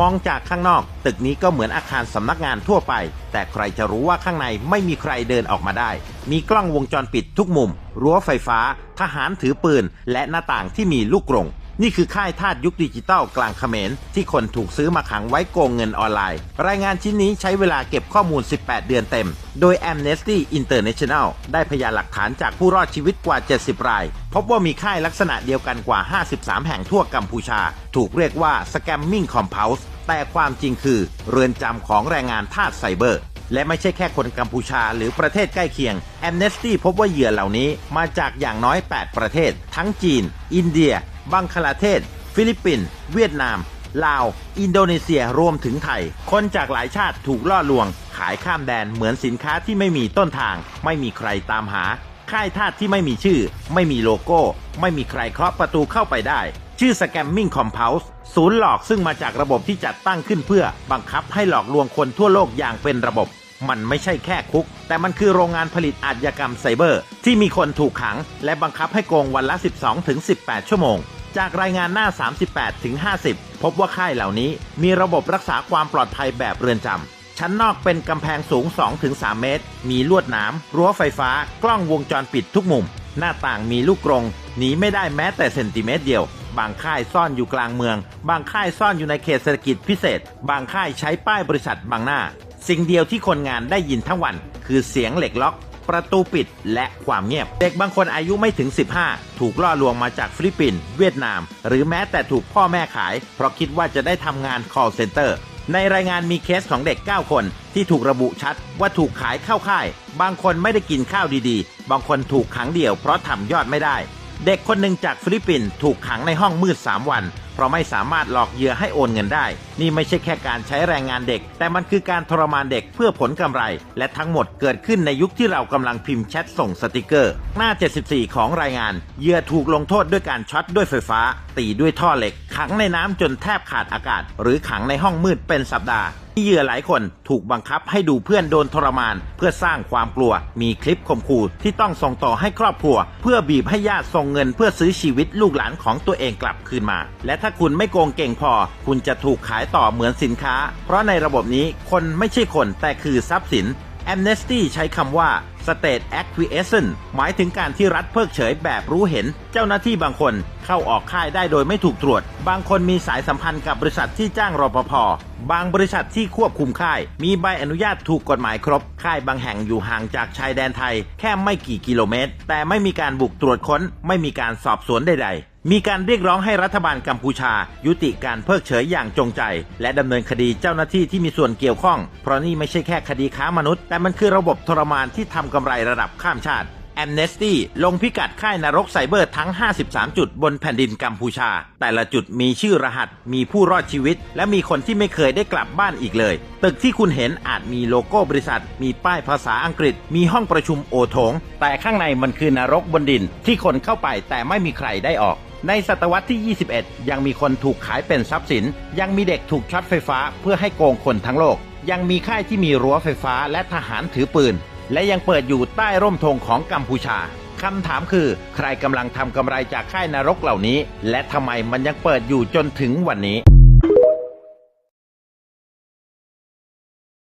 มองจากข้างนอก ตึกนี้ก็เหมือนอาคารสำนักงานทั่วไป แต่ใครจะรู้ว่าข้างในไม่มีใครเดินออกมาได้ มีกล้องวงจรปิดทุกมุม รั้วไฟฟ้า ทหารถือปืน และหน้าต่างที่มีลูกกรง นี่คือค่ายทาสยุคดิจิตอลกลางเขมร ที่คนถูกซื้อมาขังไว้โกงเงินออนไลน์ รายงานชิ้นนี้ใช้เวลาเก็บข้อมูล 18 เดือนเต็ม โดย Amnesty International ได้พยานหลักฐานจากผู้รอดชีวิตกว่า 70 ราย พบว่ามีค่ายลักษณะเดียวกันกว่า 53 แห่งทั่วกัมพูชา ถูกเรียกว่า Scamming Compound แต่ความจริงคือ เรือนจำของแรงงานทาสไซเบอร์และไม่ใช่แค่คนกัมพูชาหรือประเทศใกล้เคียง Amnesty พบว่าเหยื่อเหล่านี้มาจากอย่างน้อย 8 ประเทศ ทั้งจีน อินเดีย บังคลาเทศ ฟิลิปปินส์เวียดนาม ลาว อินโดนีเซียรวมถึงไทย คนจากหลายชาติถูกล่อลวง ขายข้ามแดนเหมือนสินค้าที่ไม่มีต้นทาง ไม่มีใครตามหา ค่ายทาสที่ไม่มีชื่อ ไม่มีโลโก้ ไม่มีใครเคาะประตูเข้าไปได้ ชื่อ Scamming Compound ศูนย์หลอกซึ่งมาจากระบบที่จัดตั้งขึ้นเพื่อบังคับให้หลอกลวงคนทั่วโลกอย่างเป็นระบบ มันไม่ใช่แค่คุก แต่มันคือโรงงานผลิตอาชญากรรมไซเบอร์ ที่มีคนถูกขัง และบังคับให้โกงวันละ 12ถึง18 ชั่วโมง จากรายงานหน้า 38ถึง50 พบว่าค่ายเหล่านี้มีระบบรักษาความปลอดภัยแบบเรือนจำชั้นนอกเป็นกำแพงสูง 2-3 เมตร มีลวดหนาม รั้วไฟฟ้า กล้องวงจรปิดทุกมุม หน้าต่างมีลูกกรง หนีไม่ได้แม้แต่เซนติเมตรเดียว บางค่ายซ่อนอยู่กลางเมือง บางค่ายซ่อนอยู่ในเขตเศรษฐกิจพิเศษ บางค่ายใช้ป้ายบริษัทบังหน้า สิ่งเดียวที่คนงานได้ยินทั้งวัน คือเสียงเหล็กล็อก ประตูปิดและความเงียบ เด็กบางคนอายุไม่ถึง 15 ถูกล่อลวงมาจากฟิลิปปินส์เวียดนาม หรือแม้แต่ถูกพ่อแม่ขาย เพราะคิดว่าจะได้ทำงาน call center ในรายงานมีเคสของเด็ก 9 คน ที่ถูกระบุชัดว่าถูกขายเข้าค่าย บางคนไม่ได้กินข้าวดีๆ บางคนถูกขังเดี่ยวเพราะทำยอดไม่ได้ เด็กคนหนึ่งจากฟิลิปปินส์ถูกขังในห้องมืด 3 วัน เพราะไม่สามารถหลอกเหยื่อให้โอนเงินได้ นี่ไม่ใช่แค่การใช้แรงงานเด็ก แต่มันคือการทรมานเด็กเพื่อผลกำไร และทั้งหมดเกิดขึ้นในยุคที่เรากำลังพิมพ์แชทส่งสติกเกอร์ หน้า 74 ของรายงานเหยื่อถูกลงโทษด้วยการช็อตด้วยไฟฟ้า ตีด้วยท่อเหล็กขังในน้ำจนแทบขาดอากาศ หรือขังในห้องมืดเป็นสัปดาห์ที่เหยื่อหลายคนถูกบังคับให้ดูเพื่อนโดนทรมาน เพื่อสร้างความกลัว มีคลิปข่มขู่ที่ต้องส่งต่อให้ครอบครัว เพื่อบีบให้ญาติส่งเงินเพื่อซื้อชีวิตลูกหลานของตัวเองกลับคืนมา และถ้าคุณไม่โกงเก่งพอ คุณจะถูกขายต่อเหมือนสินค้า เพราะในระบบนี้คนไม่ใช่คนแต่คือทรัพย์สิน Amnesty ใช้คำว่า State Acquiescence หมายถึงการที่รัฐเพิกเฉยแบบรู้เห็น เจ้าหน้าที่บางคนเข้าออกค่ายได้โดยไม่ถูกตรวจ บางคนมีสายสัมพันธ์กับบริษัทที่จ้างรปภ บางบริษัทที่ควบคุมค่าย มีใบอนุญาตถูกกฎหมายครบ ค่ายบางแห่งอยู่ห่างจากชายแดนไทย แค่ไม่กี่กิโลเมตร แต่ไม่มีการบุกตรวจค้น ไม่มีการสอบสวนใดๆ มีการเรียกร้องให้รัฐบาลกัมพูชา ยุติการเพิกเฉยอย่างจงใจ และดำเนินคดีเจ้าหน้าที่ที่มีส่วนเกี่ยวข้อง เพราะนี่ไม่ใช่แค่คดีค้ามนุษย์ แต่มันคือระบบทรมานที่ทำกำไรระดับข้ามชาติ Amnesty ลงพิกัดค่ายนรกไซเบอร์ทั้ง 53 จุดบนแผ่นดินกัมพูชา แต่ละจุดมีชื่อรหัส มีผู้รอดชีวิต และมีคนที่ไม่เคยได้กลับบ้านอีกเลย ตึกที่คุณเห็นอาจมีโลโก้บริษัท มีป้ายภาษาอังกฤษ มีห้องประชุมโอโถงแต่ข้างในมันคือนรกบนดิน ที่คนเข้าไปแต่ไม่มีใครได้ออก ในศตวรรษที่ 21 ยังมีคนถูกขายเป็นทรัพย์สิน ยังมีเด็กถูกช็อตไฟฟ้าเพื่อให้โกงคนทั้งโลก ยังมีค่ายที่มีรั้วไฟฟ้าและทหารถือปืน และยังเปิดอยู่ใต้ร่มธงของกัมพูชาคำถามคือ ใครกำลังทำกำไรจากค่ายนรกเหล่านี้ และทำไมมันยังเปิดอยู่จนถึงวันนี้